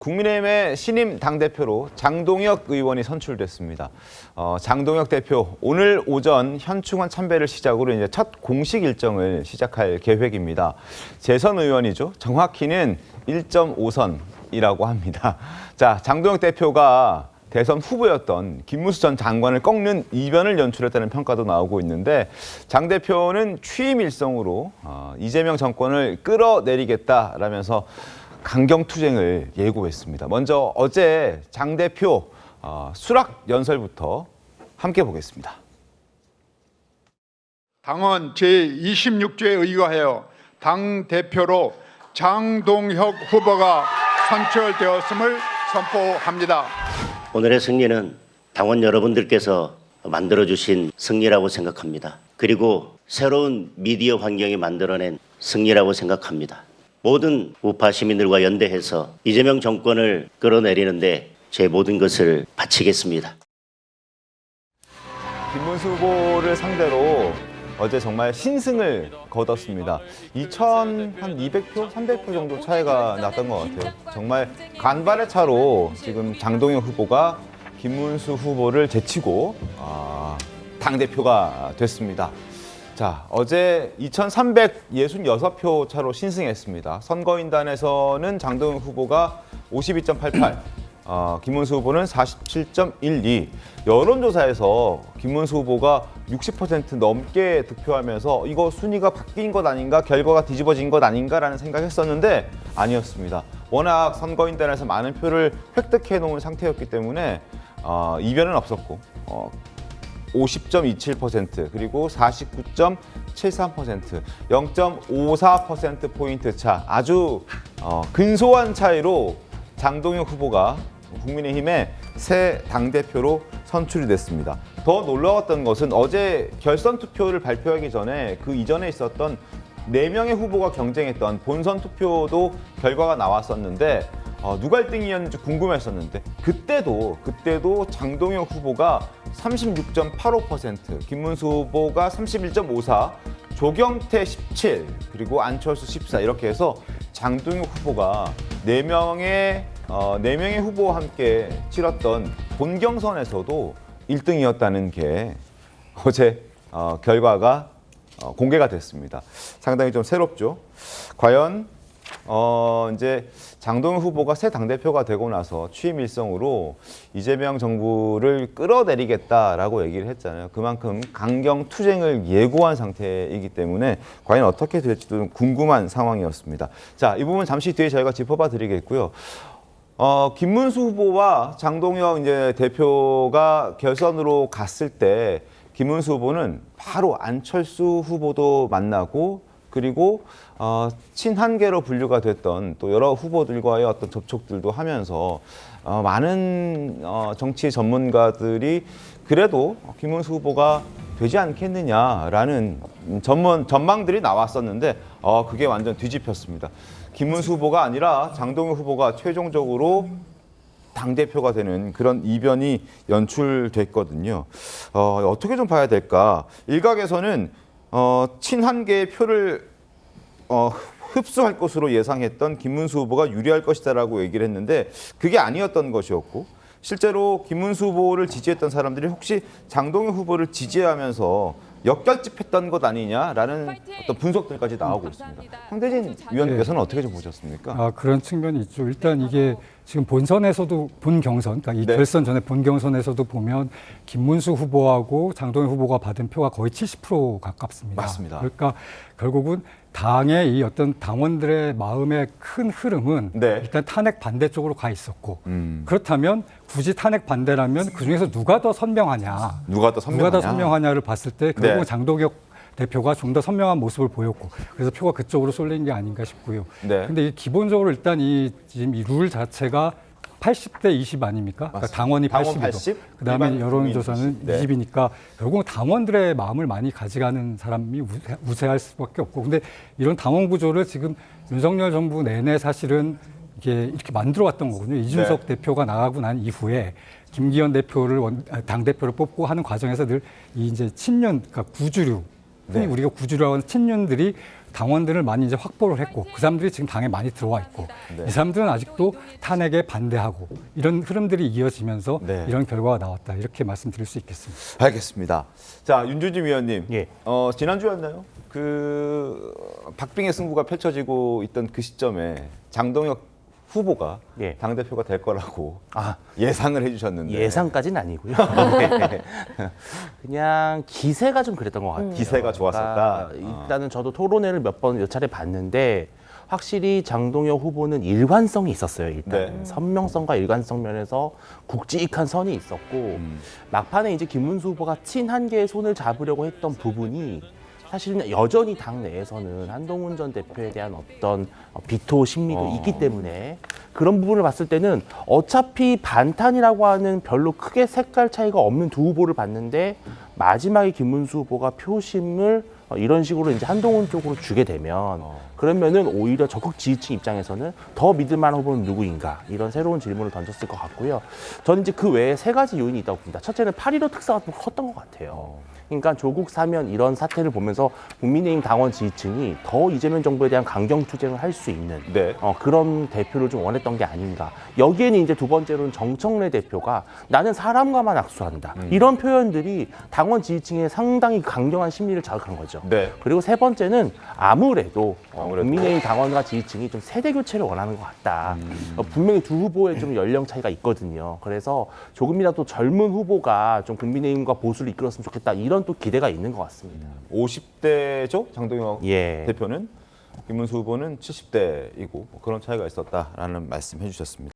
국민의힘의 신임 당대표로 장동혁 의원이 선출됐습니다. 어, 장동혁 대표 오늘 오전 현충원 참배를 시작으로 이제 첫 공식 일정을 시작할 계획입니다. 재선 의원이죠. 정확히는 1.5선이라고 합니다. 자, 장동혁 대표가 대선 후보였던 김무수 전 장관을 꺾는 이변을 연출했다는 평가도 나오고 있는데 장 대표는 취임 일성으로 어, 이재명 정권을 끌어내리겠다라면서 강경 투쟁을 예고했습니다. 먼저 어제 장 대표 어, 수락 연설부터 함께 보겠습니다. 당원 제26조에 의거하여 당 대표로 장동혁 후보가 선출되었음을 선포합니다. 오늘의 승리는 당원 여러분들께서 만들어 주신 승리라고 생각합니다. 그리고 새로운 미디어 환경이 만들어낸 승리라고 생각합니다. 모든 우파 시민들과 연대해서 이재명 정권을 끌어내리는데 제 모든 것을 바치겠습니다. 김문수 후보를 상대로 어제 정말 신승을 거뒀습니다. 2,000, 한 200표, 300표 정도 차이가 났던 것 같아요. 정말 간발의 차로 지금 장동영 후보가 김문수 후보를 제치고 아, 당대표가 됐습니다. 자, 어제 2,366표 차로 신승했습니다. 선거인단에서는 장동영 후보가 52.88, 어, 김문수 후보는 47.12. 여론조사에서 김문수 후보가 60% 넘게 득표하면서 이거 순위가 바뀐 것 아닌가, 결과가 뒤집어진 것 아닌가라는 생각했었는데 아니었습니다. 워낙 선거인단에서 많은 표를 획득해 놓은 상태였기 때문에 어, 이변은 없었고 어, 50.27% 그리고 49.73% 0.54% 포인트 차 아주 어, 근소한 차이로 장동혁 후보가 국민의힘의 새 당대표로 선출이 됐습니다. 더 놀라웠던 것은 어제 결선 투표를 발표하기 전에 그 이전에 있었던 네명의 후보가 경쟁했던 본선 투표도 결과가 나왔었는데 어, 누가 1등이었는지 궁금했었는데 그때도 그때도 장동혁 후보가 36.85%, 김문수 후보가 31.54, 조경태 17, 그리고 안철수 14 이렇게 해서 장동혁 후보가 네명의 어, 네명의 후보와 함께 치렀던 본경선에서도 1등이었다는 게 어제 어, 결과가 어, 공개가 됐습니다. 상당히 좀 새롭죠. 과연 어, 이제 장동현 후보가 새 당대표가 되고 나서 취임 일성으로 이재명 정부를 끌어내리겠다라고 얘기를 했잖아요. 그만큼 강경 투쟁을 예고한 상태이기 때문에 과연 어떻게 될지도 좀 궁금한 상황이었습니다. 자, 이 부분 잠시 뒤에 저희가 짚어봐 드리겠고요. 어, 김문수 후보와 장동혁 이제 대표가 결선으로 갔을 때 김문수 후보는 바로 안철수 후보도 만나고 그리고 어, 친한계로 분류가 됐던 또 여러 후보들과의 어떤 접촉들도 하면서 어, 많은 어, 정치 전문가들이 그래도 김문수 후보가 되지 않겠느냐라는 전문 전망들이 나왔었는데 어, 그게 완전 뒤집혔습니다. 김문수 후보가 아니라 장동혁 후보가 최종적으로 당 대표가 되는 그런 이변이 연출됐거든요. 어, 어떻게 좀 봐야 될까? 일각에서는 어, 친한계의 표를 어, 흡수할 것으로 예상했던 김문수 후보가 유리할 것이다라고 얘기를 했는데 그게 아니었던 것이었고 실제로 김문수 후보를 지지했던 사람들이 혹시 장동혁 후보를 지지하면서 역결집했던 것 아니냐라는 어떤 분석들까지 나오고 있습니다. 황대진 위원님께서는 어떻게 좀 보셨습니까? 아, 그런 측면이 있죠. 일단 이게 지금 본선에서도 본 경선, 그러니까 이 네. 결선 전에 본 경선에서도 보면 김문수 후보하고 장동현 후보가 받은 표가 거의 70% 가깝습니다. 맞습니다. 그러니까 결국은 당의 이 어떤 당원들의 마음의 큰 흐름은 네. 일단 탄핵 반대 쪽으로 가 있었고 음. 그렇다면 굳이 탄핵 반대라면 그 중에서 누가 더 선명하냐, 누가 더 선명하냐? 누가 더 선명하냐를 봤을 때 결국 네. 은 장동혁 대표가 좀 더 선명한 모습을 보였고 그래서 표가 그쪽으로 쏠린 게 아닌가 싶고요. 네. 근데 이 기본적으로 일단 이 지금 이 룰 자체가 80대 20 아닙니까? 그러니까. 당원이 당원 80이고 80, 그다음에 일반 여론조사는 국민 20. 20이니까 결국 당원들의 마음을 많이 가져가는 사람이 우세, 우세할 수밖에 없고 근데 이런 당원 구조를 지금 윤석열 정부 내내 사실은 이게 이렇게 만들어 왔던 거거든요. 이준석 네. 대표가 나가고 난 이후에 김기현 대표를 원, 아, 당 대표를 뽑고 하는 과정에서 늘 이 이제 친년 그러니까 구주류 흔히 네. 우리가 구주라고 하는 친윤들이 당원들을 많이 이제 확보를 했고 그 사람들이 지금 당에 많이 들어와 있고 네. 이 사람들은 아직도 탄핵에 반대하고 이런 흐름들이 이어지면서 네. 이런 결과가 나왔다 이렇게 말씀드릴 수 있겠습니다. 알겠습니다. 자 윤주진 위원님, 예. 어, 지난주였나요? 그 박빙의 승부가 펼쳐지고 있던 그 시점에 장동혁 후보가 예. 당 대표가 될 거라고 아, 예상을 해주셨는데 예상까지는 아니고요. 네. 그냥 기세가 좀 그랬던 것 같아요. 기세가 좋았었다? 그러니까 일단은 저도 토론회를 몇 번 몇 차례 봤는데 확실히 장동혁 후보는 일관성이 있었어요. 일단 네. 선명성과 일관성 면에서 굵직한 선이 있었고 음. 막판에 이제 김문수 후보가 친한 개의 손을 잡으려고 했던 부분이 사실은 여전히 당 내에서는 한동훈 전 대표에 대한 어떤 어, 비토 심리도 어. 있기 때문에 그런 부분을 봤을 때는 어차피 반탄이라고 하는 별로 크게 색깔 차이가 없는 두 후보를 봤는데 마지막에 김문수 후보가 표심을 어, 이런 식으로 이제 한동훈 쪽으로 주게 되면 그러면은 오히려 적극 지지층 입장에서는 더 믿을 만한 후보는 누구인가 이런 새로운 질문을 던졌을 것 같고요. 저는 이제 그 외에 세 가지 요인이 있다고 봅니다. 첫째는 8.15 특사가 좀 컸던 것 같아요. 그러니까 조국 사면 이런 사태를 보면서 국민의힘 당원 지지층이 더 이재명 정부에 대한 강경 투쟁을 할 수 있는 네. 어, 그런 대표를 좀 원했던 게 아닌가. 여기에는 이제 두 번째로는 정청래 대표가 나는 사람과만 악수한다. 음. 이런 표현들이 당원 지지층의 상당히 강경한 심리를 자극한 거죠. 네. 그리고 세 번째는 아무래도, 어, 아무래도. 국민의힘 당원과 지지층이 좀 세대 교체를 원하는 것 같다. 음. 어, 분명히 두 후보의 좀 연령 차이가 있거든요. 그래서 조금이라도 젊은 후보가 좀 국민의힘과 보수를 이끌었으면 좋겠다. 이런 또 기대가 있는 것 같습니다. 50대죠 장동혁 예. 대표는 김문수 후보는 70대이고 그런 차이가 있었다라는 말씀 해 주셨습니다.